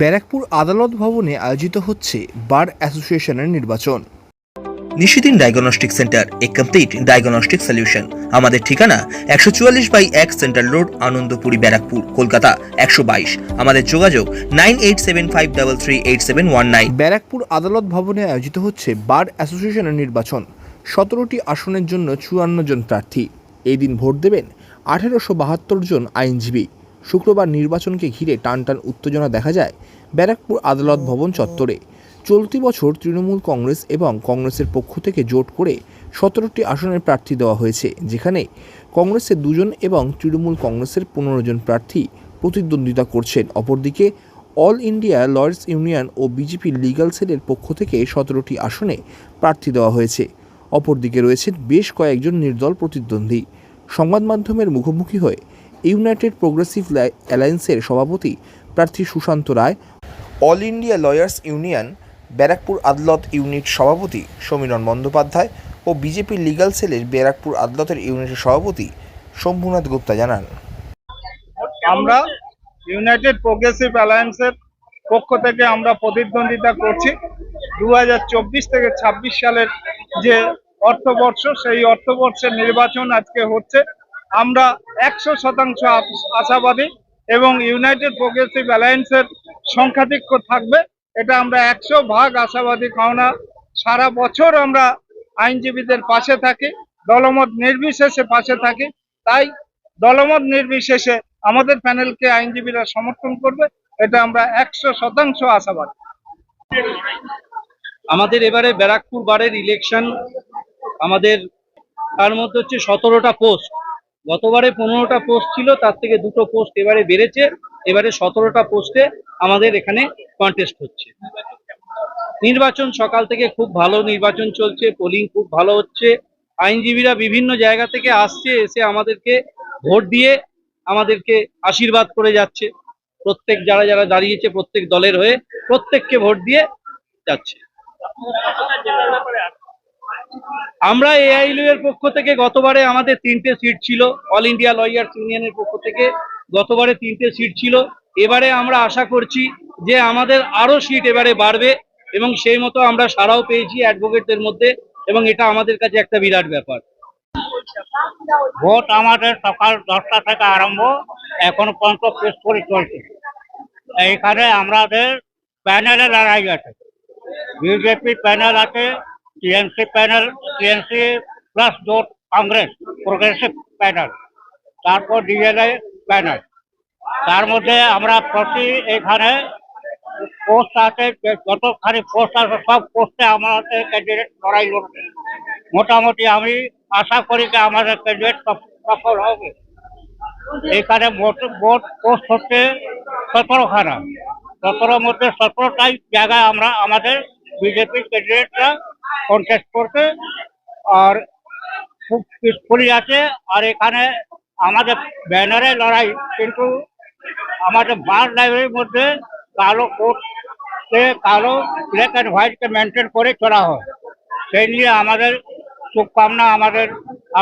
ব্যারাকপুর আদালত ভবনে আয়োজিত হচ্ছে বার অ্যাসোসিয়েশনের নির্বাচন। Nishidin diagnostic centre a complete diagnostic solution. আমাদের ঠিকানা একশো চুয়াল্লিশ বাই এক সেন্ট্রাল রোড আনন্দপুরি ব্যারাকপুর কলকাতা একশো বাইশ। আমাদের যোগাযোগ nine eight seven five double three eight seven one nine. Barrackpore আদালত ভবনে আয়োজিত হচ্ছে বার অ্যাসোসিয়েশনের নির্বাচন। সতেরোটি আসনের জন্য চুয়ান্ন জন প্রার্থী। এই দিন ভোট দেবেন আঠেরোশো বাহাত্তর জন আইনজীবী। শুক্রবার নির্বাচনকে ঘিরে টানটান উত্তেজনা দেখা যায় ব্যারাকপুর আদালত ভবন চত্বরে। চলতি বছর তৃণমূল কংগ্রেস এবং কংগ্রেসের পক্ষ থেকে জোট করে সতেরোটি আসনের প্রার্থী দেওয়া হয়েছে, যেখানে কংগ্রেসের দুজন এবং তৃণমূল কংগ্রেসের পনেরো জন প্রার্থী প্রতিদ্বন্দ্বিতা করছেন। অপরদিকে, অল ইন্ডিয়া লয়ার্স ইউনিয়ন ও বিজেপি লিগ্যাল সেলের পক্ষ থেকে সতেরোটি আসনে প্রার্থী দেওয়া হয়েছে। অপরদিকে রয়েছেন বেশ কয়েকজন নির্দল প্রতিদ্বন্দ্বী। সংবাদ মাধ্যমের মুখোমুখি হয়ে ইউনাইটেড প্রোগ্রেসিভ অ্যালায়েন্সের সভাপতি প্রার্থী Sushanta Roy, all India lawyers union, Barrackpore আদালত ইউনিট সভাপতি সমীরণ বন্দ্যোপাধ্যায় ও বিজেপি লিগ্যাল সেলের ব্যারাকপুর আদালতের ইউনিটের সভাপতি শম্ভুনাথ গুপ্তা জানান। আমরা ইউনাইটেড প্রোগ্রেসিভ অ্যালায়েন্সের পক্ষ থেকে আমরা প্রতিদ্বন্দ্বিতা করছি। দু হাজার চব্বিশ থেকে ২৬ সালের যে অর্থবর্ষ, সেই অর্থবর্ষের নির্বাচন আজকে হচ্ছে। আমরা একশো শতাংশ আশাবাদী এবং ইউনাইটেড প্রোগ্রেসিভ অ্যালায়েন্সের সংখ্যাধিক্য থাকবে। এটা আমরা একশো ভাগ আশাবাদী কারণ সারা বছর আমরা আইনজীবীদের পাশে থাকি, দলমত নির্বিশেষে পাশে থাকি। তাই দলমত নির্বিশেষে আমাদের প্যানেলকে আইনজীবীরা সমর্থন করবে, এটা আমরা একশো শতাংশ আশাবাদ। আমাদের এবারে ব্যারাকপুর বারের ইলেকশন আমাদের তার মধ্যে হচ্ছে সতেরোটা পোস্ট গতবারে পনেরোটা পোস্ট ছিল, তার থেকে দুটো পোস্ট এবারে বেড়েছে। এবারে সতেরোটা পোস্টে আমাদের এখানে কন্টেস্ট হচ্ছে। নির্বাচন সকাল থেকে খুব ভালো নির্বাচন চলছে পোলিং খুব ভালো হচ্ছে। আইনজীবীরা বিভিন্ন জায়গা থেকে আসছে, এসে আমাদেরকে ভোট দিয়ে আমাদেরকে আশীর্বাদ করে যাচ্ছে। প্রত্যেক যারা যারা দাঁড়িয়েছে, প্রত্যেক দলের হয়ে প্রত্যেককে ভোট দিয়ে যাচ্ছে। আমরা এআইলু এর পক্ষ থেকে গতবারে আমাদের তিনটে সিট ছিল অল ইন্ডিয়া লয়ার্স ইউনিয়নের পক্ষ থেকে গতবারে তিনটে সিট ছিল। এবারে আমরা আশা করছি যে আমাদের আরও সিট এবারে বাড়বে এবং সেই মতো আমরা সারাও পেয়েছি অ্যাডভোকেটদের মধ্যে এবং এটা আমাদের কাছে একটা বিরাট ব্যাপার। ভোট আমাদের সকাল দশটা থেকে আরম্ভ, এখন পর্যন্ত পেশ করে চলছে। এইখানে আমাদের প্যানেলে লড়াই আছে। বিজেপি প্যানেল আছে টিএমসি প্যানেল টিএমসি প্লাস জোট কংগ্রেস, প্রোগ্রেসিভ প্যানেল, তারপর ডিএলএ প্যানেল। তার মধ্যে আমরা প্রতি এখানে পোস্ট আছে, যতখানি পোস্ট আছে, সব পোস্টে আমাদের ক্যান্ডিডেট লড়াই লড়ছে মোটামুটি আমি আশা করি যে আমাদের ক্যান্ডিডেট সফল হবে। এখানে মোট মোট পোস্ট হচ্ছে সতেরোখানা। সতেরোর মধ্যে সতেরোটাই জায়গায় আমরা, আমাদের বিজেপি ক্যান্ডিডেটরা কন্টেস্ট করছে আর খুব পিসফুলি আছে। আর এখানে আমাদের ব্যানারে লড়াই, কিন্তু আমাদের বার লাইব্রেরির মধ্যে কালো কোট কালো ব্ল্যাক অ্যান্ড হোয়াইটকে মেনটেন করে চলা হয়। সেই নিয়ে আমাদের শুভকামনা আমাদের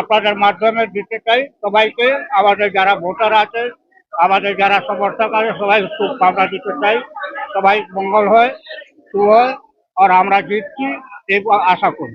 আপনাদের মাধ্যমে দিতে চাই। সবাইকে, আমাদের যারা ভোটার আছে, আমাদের যারা সমর্থক আছে, সবাই শুভকামনা দিতে চাই। সবাই মঙ্গল হয়, শুভ হয়, আর আমরা জিতছি। এই আশা করি